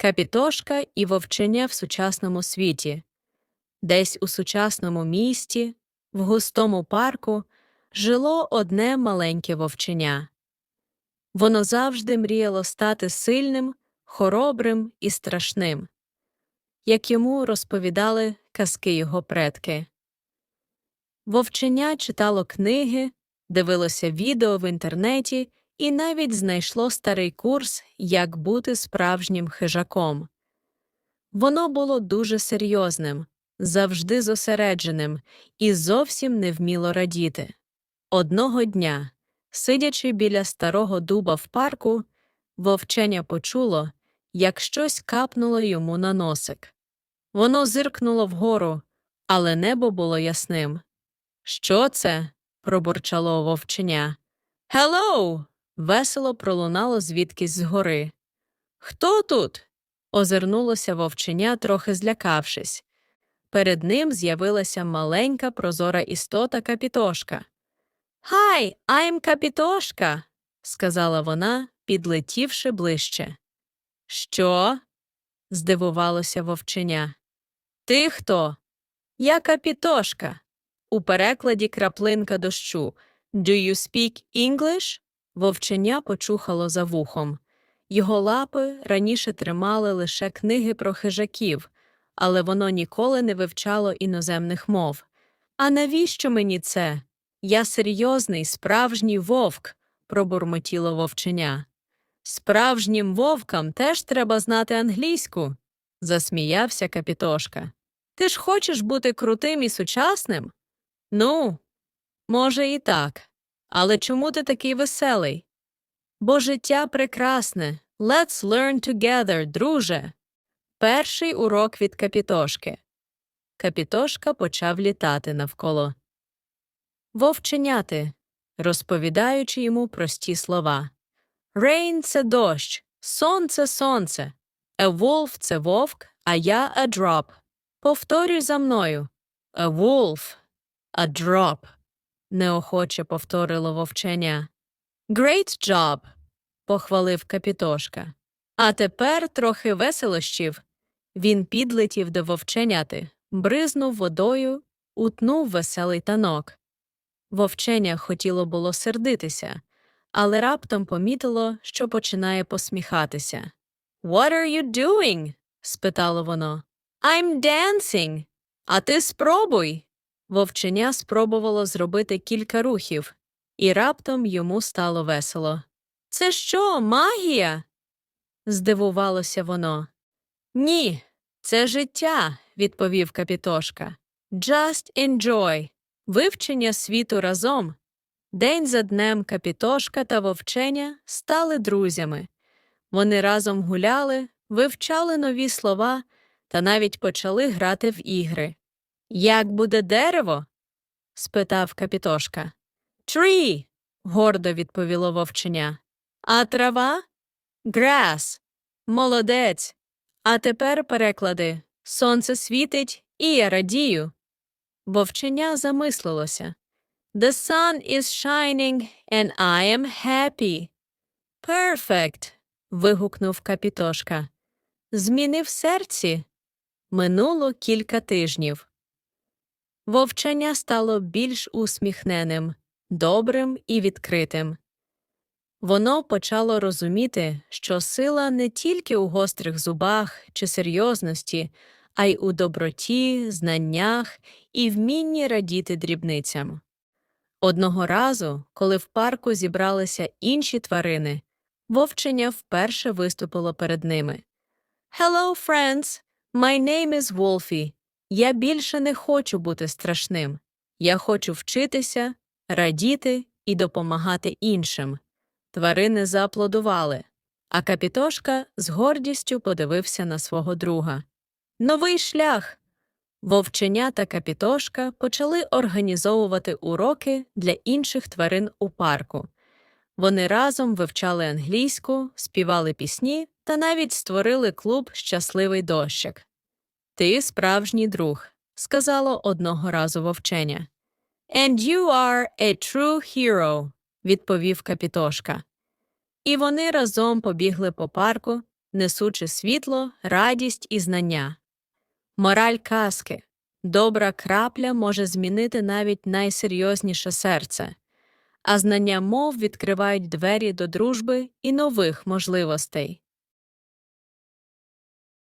Капітошка і вовчення в сучасному світі. Десь у сучасному місті, в густому парку, жило одне маленьке вовченя. Воно завжди мріяло стати сильним, хоробрим і страшним, як йому розповідали казки його предки. Вовченя читало книги, дивилося відео в інтернеті і навіть знайшло старий курс Як бути справжнім хижаком. Воно було дуже серйозним, завжди зосередженим і зовсім не вміло радіти. Одного дня, сидячи біля старого дуба в парку, вовченя почуло, як щось капнуло йому на носик. Воно зиркнуло вгору, але небо було ясним. Що це? пробурчало вовченя. Hello! Весело пролунало звідкись згори. Хто тут? озирнулося вовченя, трохи злякавшись. Перед ним з'явилася маленька прозора істота капітошка. Хай, I'm капітошка, сказала вона, підлетівши ближче. Що? здивувалося вовченя. Ти хто? Я капітошка. У перекладі краплинка дощу. Do you speak English? Вовченя почухало за вухом. Його лапи раніше тримали лише книги про хижаків, але воно ніколи не вивчало іноземних мов. А навіщо мені це? Я серйозний, справжній вовк, пробурмотіло вовченя. Справжнім вовкам теж треба знати англійську, засміявся капітошка. Ти ж хочеш бути крутим і сучасним? Ну, може, і так. Але чому ти такий веселий? Бо життя прекрасне. Let's learn together, друже. Перший урок від капітошки. Капітошка почав літати навколо. Вовченяти, розповідаючи йому прості слова. Rain – це дощ, сонце сонце. A wolf – це вовк, а я a drop. Повторюй за мною. A wolf, a drop. Неохоче повторило вовченя. Great job, похвалив капітошка. А тепер трохи веселощів. Він підлетів до вовченяти, бризнув водою, утнув веселий танок. Вовченя хотіло було сердитися, але раптом помітило, що починає посміхатися. What are you doing? спитало воно. I'm dancing. А ти спробуй. Вовченя спробувало зробити кілька рухів, і раптом йому стало весело. Це що, магія? здивувалося воно. Ні, це життя, відповів капітошка. Just enjoy. Вивчення світу разом. День за днем капітошка та вовченя стали друзями. Вони разом гуляли, вивчали нові слова та навіть почали грати в ігри. Як буде дерево? спитав капітошка. Tree, гордо відповіло вовченя. А трава? Grass. Молодець. А тепер переклади. Сонце світить, і я радію. Вовченя замислилося. The sun is shining, and I am happy. Perfect. вигукнув капітошка. Зміни в серці. Минуло кілька тижнів. Вовчення стало більш усміхненим, добрим і відкритим. Воно почало розуміти, що сила не тільки у гострих зубах чи серйозності, а й у доброті, знаннях і вмінні радіти дрібницям. Одного разу, коли в парку зібралися інші тварини, вовчення вперше виступило перед ними. Hello, friends! My name is Wolfie. Я більше не хочу бути страшним. Я хочу вчитися, радіти і допомагати іншим. Тварини зааплодували, а капітошка з гордістю подивився на свого друга. Новий шлях. Вовченя та капітошка почали організовувати уроки для інших тварин у парку. Вони разом вивчали англійську, співали пісні та навіть створили клуб Щасливий дощик. Ти справжній друг, сказало одного разу вовченя. And you are a true hero, відповів капітошка. І вони разом побігли по парку, несучи світло, радість і знання. Мораль казки добра крапля може змінити навіть найсерйозніше серце, а знання мов відкривають двері до дружби і нових можливостей.